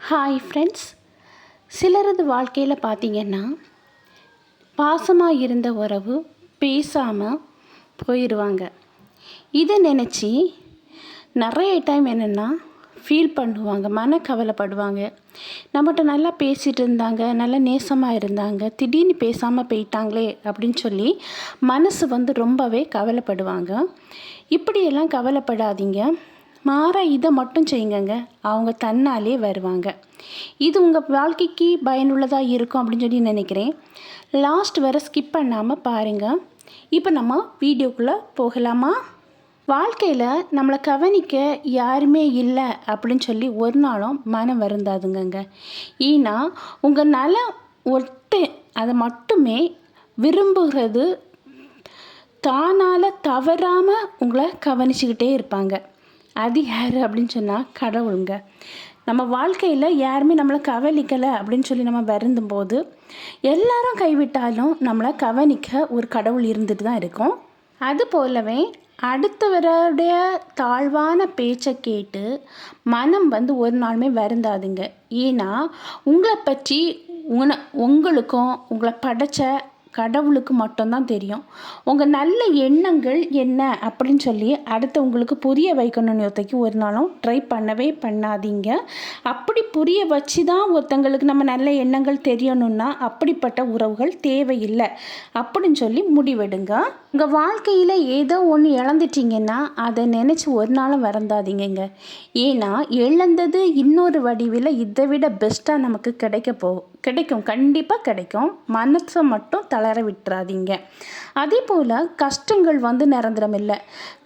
Hi friends சிலரது வாழ்க்கையில் பார்த்தீங்கன்னா பாசமாக இருந்த உறவு பேசாமல் போயிடுவாங்க இதை நினச்சி நிறைய டைம் என்னென்னா ஃபீல் பண்ணுவாங்க மன கவலைப்படுவாங்க நம்மகிட்ட நல்லா பேசிகிட்டு இருந்தாங்க நல்லா நேசமாக இருந்தாங்க திடீர்னு பேசாமல் போயிட்டாங்களே அப்படின்னு சொல்லி மனசு வந்து ரொம்பவே கவலைப்படுவாங்க. இப்படியெல்லாம் கவலைப்படாதீங்க. மாற இதை மட்டும் செய்யுங்கங்க. அவங்க தன்னாலே வருவாங்க. இது உங்கள் வாழ்க்கைக்கு பயனுள்ளதாக இருக்கும் அப்படின்னு சொல்லி நினைக்கிறேன். லாஸ்ட் வரை ஸ்கிப் பண்ணாமல் பாருங்கள் இப்போ நம்ம வீடியோக்குள்ளே போகலாமா? வாழ்க்கையில் நம்மளை கவனிக்க யாருமே இல்லை அப்படின்னு சொல்லி ஒரு நாளும் மனம் வருந்தாதுங்கங்க. ஏன்னா உங்கள் நலம் ஒட்டு அதை மட்டுமே விரும்புகிறது தானால் தவறாமல் உங்களை கவனிச்சுக்கிட்டே இருப்பாங்க. அது யார் அப்படின்னு சொன்னால் கடவுளுங்க. நம்ம வாழ்க்கையில் யாருமே நம்மளை கவனிக்கலை அப்படின்னு சொல்லி நம்ம வருந்தும் போது எல்லாரும் கைவிட்டாலும் நம்மளை கவனிக்க ஒரு கடவுள் இருந்துட்டு தான் இருக்கும். அது போலவே அடுத்தவருடைய தாழ்வான பேச்சை கேட்டு மனம் வந்து ஒரு நாளுமே வருந்தாதுங்க. ஏன்னா உங்களை பற்றி உன உங்களுக்கும் உங்களை படைச்ச கடவுளுக்கு மட்டும்தான் தெரியும். உங்கள் நல்ல எண்ணங்கள் என்ன அப்படின்னு சொல்லி அடுத்தவங்களுக்கு புரிய வைக்கணும்னு ஒருத்தைக்கு ஒரு நாளும் ட்ரை பண்ணவே பண்ணாதீங்க. அப்படி புரிய வச்சு தான் ஒருத்தங்களுக்கு நம்ம நல்ல எண்ணங்கள் தெரியணும்னா அப்படிப்பட்ட உறவுகள் தேவையில்லை அப்படின்னு சொல்லி முடிவெடுங்க. உங்கள் வாழ்க்கையில் ஏதோ ஒன்று இழந்துட்டீங்கன்னா அதை நினச்சி ஒரு நாளும் வரந்தாதீங்கங்க. ஏன்னா இழந்தது இன்னொரு வடிவில் இதை விட பெஸ்ட்டாக நமக்கு கிடைக்க போ கிடைக்கும் கண்டிப்பாக கிடைக்கும். மனசை மட்டும் தளர விட்டுறாதீங்க. அதே போல் கஷ்டங்கள் வந்து நிரந்தரம் இல்லை.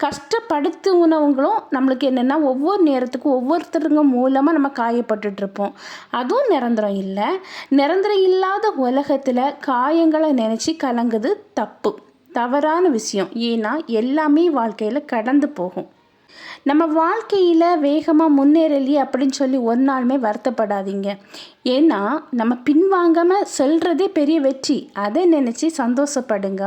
கஷ்டப்படுத்துனவங்களும் நம்மளுக்கு என்னென்னா ஒவ்வொரு நேரத்துக்கும் ஒவ்வொருத்தருங்க மூலமாக நம்ம காயப்பட்டுட்ருப்போம் அதுவும் நிரந்தரம் இல்லை. நிரந்தரம் இல்லாத உலகத்தில் காயங்களை நினச்சி கலங்குது தப்பு. தவறான விஷயம். ஏன்னா எல்லாமே வாழ்க்கையில் கடந்து போகும். நம்ம வாழ்க்கையில் வேகமாக முன்னேறலி அப்படின்னு சொல்லி ஒரு நாளுமே வருத்தப்படாதீங்க. ஏன்னா நம்ம பின்வாங்காமல் செல்றதே பெரிய வெற்றி. அதை நினச்சி சந்தோஷப்படுங்க.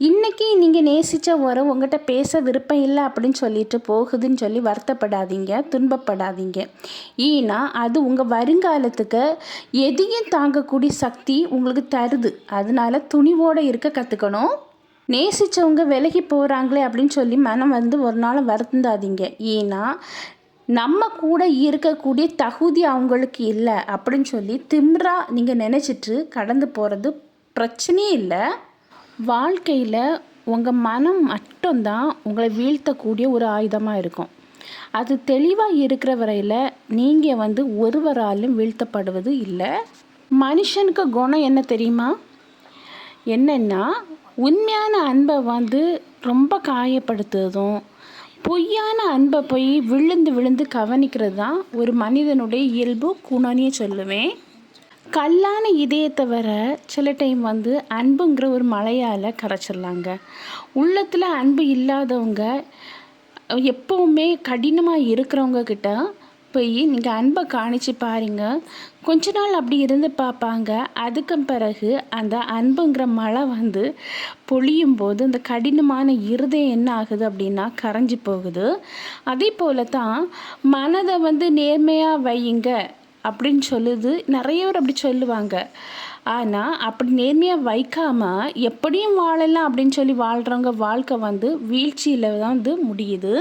இன்றைக்கி நீங்கள் நேசித்த உறவு உங்கள்கிட்ட பேச விருப்பம் இல்லை அப்படின்னு சொல்லிட்டு போகுதுன்னு சொல்லி வருத்தப்படாதீங்க துன்பப்படாதீங்க. ஏன்னா அது உங்கள் வருங்காலத்துக்கு எதையும் தாங்கக்கூடிய சக்தி உங்களுக்கு தருது. அதனால துணிவோடு இருக்க கற்றுக்கணும் நேசித்தவங்க விலகி போகிறாங்களே அப்படின்னு சொல்லி மனம் வந்து ஒரு நாள் வருந்தாதீங்க. ஏன்னா நம்ம கூட இருக்கக்கூடிய தகுதி அவங்களுக்கு இல்லை அப்படின்னு சொல்லி திம்ரா நீங்கள் நினச்சிட்டு கடந்து போகிறது பிரச்சனையே இல்லை. வாழ்க்கையில் உங்கள் மனம் மட்டும்தான் உங்களை வீழ்த்தக்கூடிய ஒரு ஆயுதமாக இருக்கும். அது தெளிவாக இருக்கிற வரையில் நீங்கள் வந்து ஒருவராலும் வீழ்த்தப்படுவது இல்லை. மனுஷனுக்கு குணம் என்ன தெரியுமா? என்னென்னா உண்மையான அன்பை வந்து ரொம்ப காயப்படுத்துறதும் பொய்யான அன்பை போய் விழுந்து விழுந்து கவனிக்கிறது தான் ஒரு மனிதனுடைய இயல்பு குணம்னே சொல்லுவேன். கல்லான இதயத்தை வர சில டைம் வந்து அன்புங்கிற ஒரு மலையால் கரைச்சிடலாங்க. உள்ளத்தில் அன்பு இல்லாதவங்க எப்போவுமே கடினமாக இருக்கிறவங்க கிட்ட போய் நீங்கள் அன்பை காணிச்சு பாருங்கள் கொஞ்ச நாள் அப்படி இருந்து பார்ப்பாங்க. அதுக்கு பிறகு அந்த அன்புங்கிற மழை வந்து பொழியும் போது இந்த கடினமான இருதயம் என்ன ஆகுது அப்படின்னா கரைஞ்சி போகுது. அதே போல தான் மனதை வந்து நேர்மையாக வையுங்க அப்படின்னு சொல்லுது. நிறைய பேர் அப்படி சொல்லுவாங்க. ஆனால் அப்படி நேர்மையாக வைக்காமல் எப்படியும் வாழலாம் அப்படின்னு சொல்லி வாழ்கிறவங்க வாழ்க்கை வந்து வீழ்ச்சியில் தான் வந்து முடியுது.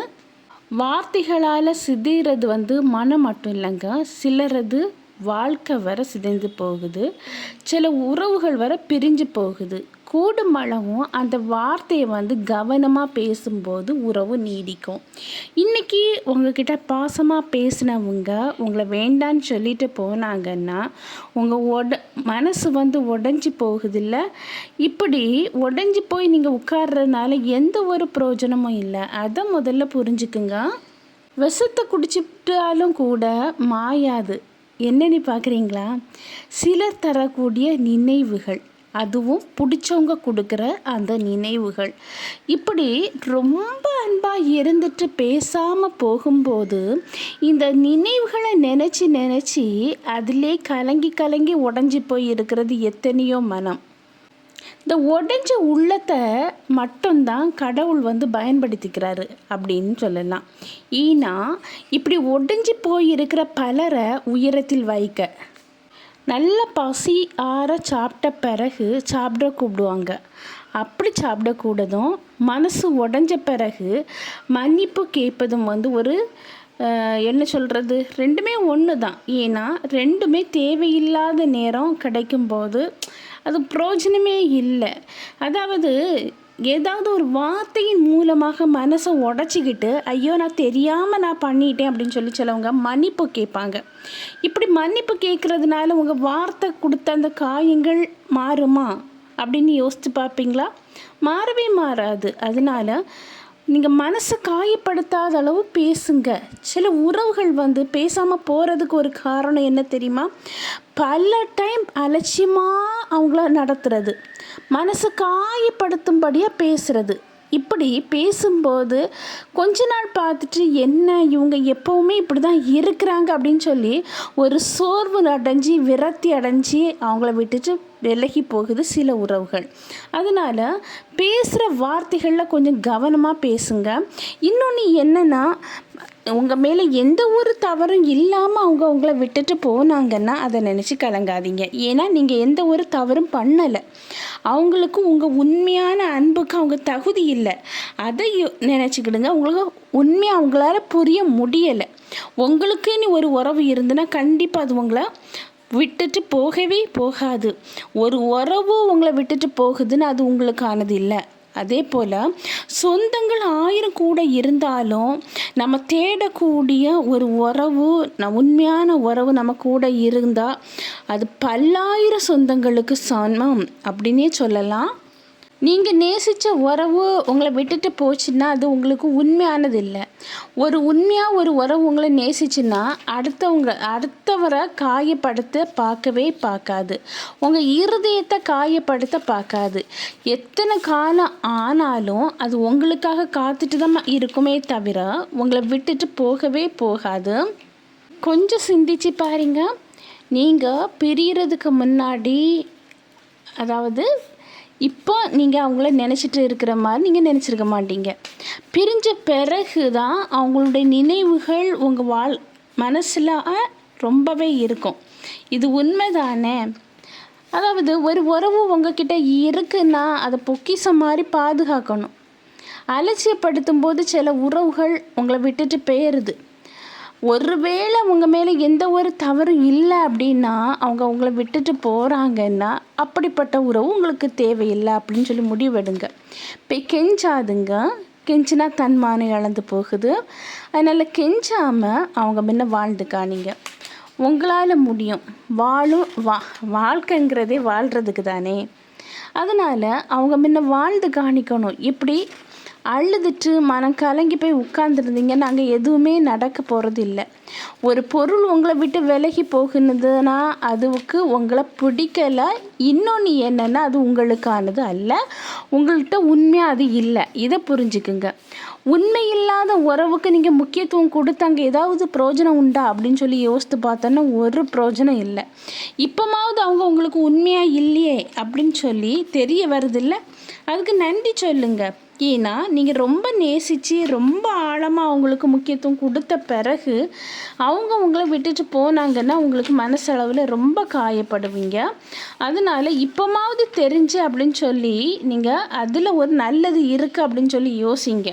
வார்த்தைகளால் சிதறது வந்து மனம் மட்டும் இல்லைங்க சிலரது வாழ்க்கை வர சிதைந்து போகுது. சில உறவுகள் வர பிரிஞ்சு போகுது. கூடும் அளவும் அந்த வார்த்தையை வந்து கவனமாக பேசும்போது உறவு நீடிக்கும். இன்றைக்கி உங்ககிட்ட பாசமாக பேசினவங்க உங்களை வேண்டான்னு சொல்லிட்டு போனாங்கன்னா உங்கள் உட மனசு வந்து உடஞ்சி போகுதில்ல? இப்படி உடஞ்சி போய் நீங்கள் உட்கார்றதுனால எந்த ஒரு பிரயோஜனமும் இல்லை. அதை முதல்ல புரிஞ்சுக்குங்க. விஷத்தை குடிச்சிட்டாலும் கூட மாயாது. என்னென்னு பார்க்குறீங்களா? சிலர் தரக்கூடிய நினைவுகள் அதுவும் பிடிச்சவங்க கொடுக்குற அந்த நினைவுகள். இப்படி ரொம்ப அன்பாக இருந்துட்டு பேசாமல் போகும்போது இந்த நினைவுகளை நினச்சி நினச்சி அதிலே கலங்கி கலங்கி உடஞ்சி போய் இருக்கிறது எத்தனையோ மனம். இந்த உடைஞ்ச உள்ளத்தை மட்டும்தான் கடவுள் வந்து பயன்படுத்திக்கிறாரு அப்படின்னு சொல்லலாம். ஈனா இப்படி உடைஞ்சு போயிருக்கிற பலரை உயரத்தில் வைக்க. நல்ல பசி ஆற சாப்பிட்ட பிறகு சாப்பிட கூப்பிடுவாங்க. அப்படி சாப்பிடக்கூடதும் மனசு உடஞ்ச பிறகு மன்னிப்பு கேட்பதும் வந்து ஒரு என்ன சொல்கிறது ரெண்டுமே ஒன்று தான் ஏன்னா ரெண்டுமே தேவையில்லாத நேரம் கிடைக்கும்போது அது பிரயோஜனமே இல்லை. அதாவது ஏதாவது ஒரு வார்த்தையின் மூலமாக மனசை உடச்சிக்கிட்டு ஐயோ நான் தெரியாமல் நான் பண்ணிட்டேன் அப்படின்னு சொல்லி சிலவங்க மன்னிப்பு கேட்பாங்க. இப்படி மன்னிப்பு கேட்குறதுனால உங்கள் வார்த்தை கொடுத்த அந்த காயங்கள் மாறுமா அப்படின்னு யோசித்து பார்ப்பீங்களா? மாறவே மாறாது. அதனால நீங்கள் மனசை காயப்படுத்தாத அளவு பேசுங்க. சில உறவுகள் வந்து பேசாமல் போகிறதுக்கு ஒரு காரணம் என்ன தெரியுமா? பல டைம் அலட்சியமாக அவங்கள நடத்துறது. மனசை காயப்படுத்தும்படியாக பேசுறது. இப்படி பேசும்போது கொஞ்ச நாள் பார்த்துட்டு என்ன இவங்க எப்போவுமே இப்படி தான் இருக்கிறாங்க அப்படின்னு சொல்லி ஒரு சோர்வு அடைஞ்சி விரக்தி அடைஞ்சி அவங்கள விட்டுட்டு விலகி போகுது சில உறவுகள். அதனால் பேசுகிற வார்த்தைகளில் கொஞ்சம் கவனமாக பேசுங்க. இன்னொன்று என்னென்னா உங்கள் மேலே எந்த ஒரு தவறும் இல்லாமல் அவங்க உங்களை விட்டுட்டு போனாங்கன்னா அதை நினச்சி கலங்காதீங்க. ஏன்னா நீங்கள் எந்த ஒரு தவறும் பண்ணலை. அவங்களுக்கு உங்கள் உண்மையான அன்புக்கு அவங்க தகுதி இல்லை. அதை யோ- நினச்சிக்கிடுங்க. உங்களுக்கு உண்மையாக அவங்களால புரிய முடியலை. உங்களுக்குன்னு ஒரு உறவு இருந்துன்னா கண்டிப்பாக அது உங்களை விட்டுட்டு போகவே போகாது. ஒரு உறவு உங்களை விட்டுட்டு போகுதுன்னு அது உங்களுக்கானது இல்லை. அதே போல் சொந்தங்கள் ஆயிரம் கூட இருந்தாலும் நம்ம தேடக்கூடிய ஒரு உறவு உண்மையான உறவு நம்ம கூட இருந்தால் அது பல்லாயிரம் சொந்தங்களுக்கு சமம். அப்படின்னே சொல்லலாம். நீங்கள் நேசித்த உறவு உங்களை விட்டுட்டு போச்சுன்னா அது உங்களுக்கு உண்மையானது இல்லை ஒரு உண்மையாக ஒரு உறவு உங்களை நேசிச்சுன்னா அடுத்தவங்க அடுத்தவரை காயப்படுத்த பார்க்கவே பார்க்காது. உங்கள் இருதயத்தை காயப்படுத்த பார்க்காது. எத்தனை காலம் ஆனாலும் அது உங்களுக்காக காத்துட்டு தான் இருக்குமே தவிர உங்களை விட்டுட்டு போகவே போகாது. கொஞ்சம் சிந்திச்சு பாருங்க. நீங்கள் பிரியறதுக்கு முன்னாடி அதாவது இப்போ நீங்கள் அவங்கள நினச்சிட்டு இருக்கிற மாதிரி நீங்கள் நினச்சிருக்க மாட்டீங்க. பிரிஞ்ச பிறகு தான் அவங்களுடைய நினைவுகள் உங்கள் வாழ் மனசில் ரொம்பவே இருக்கும். இது உண்மைதானே? அதாவது ஒரு உறவு உங்ககிட்ட இருக்குன்னா அதை பொக்கிஷம் மாதிரி பாதுகாக்கணும். அலட்சியப்படுத்தும் போது சில உறவுகள் உங்களை விட்டுட்டு போயிடுது ஒருவேளை உங்கள் மேலே எந்த ஒரு தவறும் இல்லை அப்படின்னா அவங்க உங்களை விட்டுட்டு போகிறாங்கன்னா அப்படிப்பட்ட உறவு உங்களுக்கு தேவையில்லை அப்படின்னு சொல்லி முடிவெடுங்க. போய் கெஞ்சாதுங்க. கெஞ்சினா தன்மானம் இழந்து போகுது. அதனால் கெஞ்சாமல் அவங்க முன்ன வாழ்ந்து காணிங்க. உங்களால் முடியும். வாழும் வா வாழ்க்கைங்கிறதே வாழ்கிறதுக்கு தானே. அதனால் அவங்க முன்ன வாழ்ந்து காணிக்கணும். இப்படி அழுதுட்டு மனம் கலங்கி போய் உட்காந்துருந்தீங்க நாங்கள் எதுவுமே நடக்க போகிறது இல்லை ஒரு பொருள் உங்களை விட்டு விலகி போகுனதுன்னா அதுவுக்கு உங்களை பிடிக்கலை. இன்னொன்று என்னென்னா அது உங்களுக்கானது அல்ல. உங்கள்கிட்ட உண்மையாக அது இல்லை. இதை புரிஞ்சுக்குங்க. உண்மை இல்லாத உறவுக்கு நீங்கள் முக்கியத்துவம் கொடுத்து அங்கே ஏதாவது பிரயோஜனம் உண்டா அப்படின்னு சொல்லி யோசித்து பார்த்தோன்னா ஒரு பிரயோஜனம் இல்லை. இப்போமாவது அவங்க உங்களுக்கு உண்மையாக இல்லையே அப்படின்னு சொல்லி தெரிய வருதில்ல அதுக்கு நன்றி சொல்லுங்கள் ஏன்னா நீங்கள் ரொம்ப நேசித்து ரொம்ப ஆழமாக அவங்களுக்கு முக்கியத்துவம் கொடுத்த பிறகு அவங்க உங்களை விட்டுட்டு போனாங்கன்னா உங்களுக்கு மனசளவில் ரொம்ப காயப்படுவீங்க. அதனால் இப்போமாவது தெரிஞ்சு அப்படின்னு சொல்லி நீங்கள் அதில் ஒரு நல்லது இருக்குது அப்படின்னு சொல்லி யோசிங்க.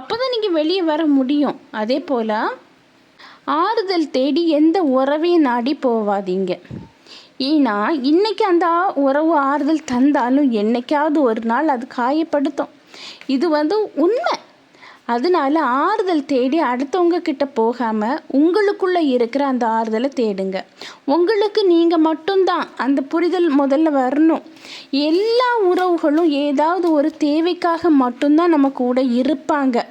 அப்போ தான் நீங்கள் வெளியே வர முடியும். அதே போல் ஆறுதல் தேடி எந்த உறவையும் நாடி போவாதீங்க. ஏன்னா இன்றைக்கி அந்த உறவு ஆறுதல் தந்தாலும் என்னைக்காவது ஒரு நாள் அது காயப்படுத்தும். இது வந்து உண்மை. அதனால ஆறுதல் தேடி அடுத்தவங்க கிட்ட போகாமல் உங்களுக்குள்ளே இருக்கிற அந்த ஆறுதலை தேடுங்க. உங்களுக்கு நீங்கள் மட்டும்தான் அந்த புரிதல் முதல்ல வரணும். எல்லா உறவுகளும் ஏதாவது ஒரு தேவைக்காக மட்டும்தான் நம்ம கூட இருப்பாங்க.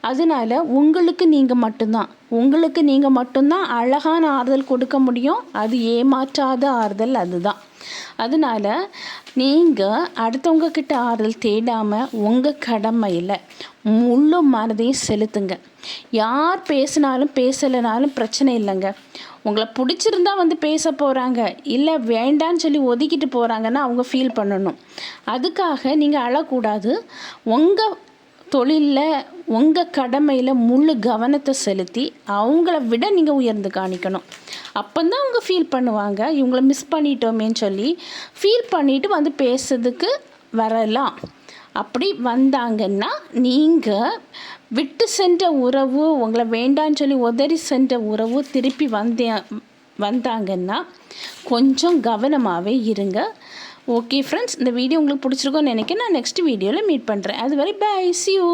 அதனால உங்களுக்கு நீங்கள் மட்டும்தான். உங்களுக்கு நீங்கள் மட்டும்தான் அழகான ஆறுதல் கொடுக்க முடியும். அது ஏமாற்றாத ஆறுதல் அதுதான். அதனால நீங்கள் அடுத்தவங்க கிட்ட ஆறுதல் தேடாமல் உங்கள் கடமையில் முழு மனதையும் செலுத்துங்க. யார் பேசினாலும் பேசலைனாலும் பிரச்சனை இல்லைங்க. உங்களை பிடிச்சிருந்தா வந்து பேச போகிறாங்க இல்லை வேண்டான்னு சொல்லி ஒதுக்கிட்டு போகிறாங்கன்னா அவங்க ஃபீல் பண்ணணும். அதுக்காக நீங்கள் அழக்கூடாது. உங்கள் தொழிலில் உங்கள் கடமையில் முழு கவனத்தை செலுத்தி அவங்கள விட நீங்கள் உயர்ந்து காணிக்கணும். அப்போந்தான் அவங்க ஃபீல் பண்ணுவாங்க. இவங்கள மிஸ் பண்ணிட்டோமேன்னு சொல்லி ஃபீல் பண்ணிவிட்டு வந்து பேசுறதுக்கு வரலாம். அப்படி வந்தாங்கன்னா நீங்கள் விட்டு சென்ற உறவு உங்களை வேண்டான்னு சொல்லி உதறி சென்ற உறவு திருப்பி வந்தே வந்தாங்கன்னா கொஞ்சம் கவனமாகவே இருங்க. ஓகே ஃப்ரெண்ட்ஸ் இந்த வீடியோ உங்களுக்கு பிடிச்சிருக்கோன்னு நினைக்கிறேன். நான் நெக்ஸ்ட் வீடியோவில் மீட் பண்ணுறேன் அது வரை பை சி யூ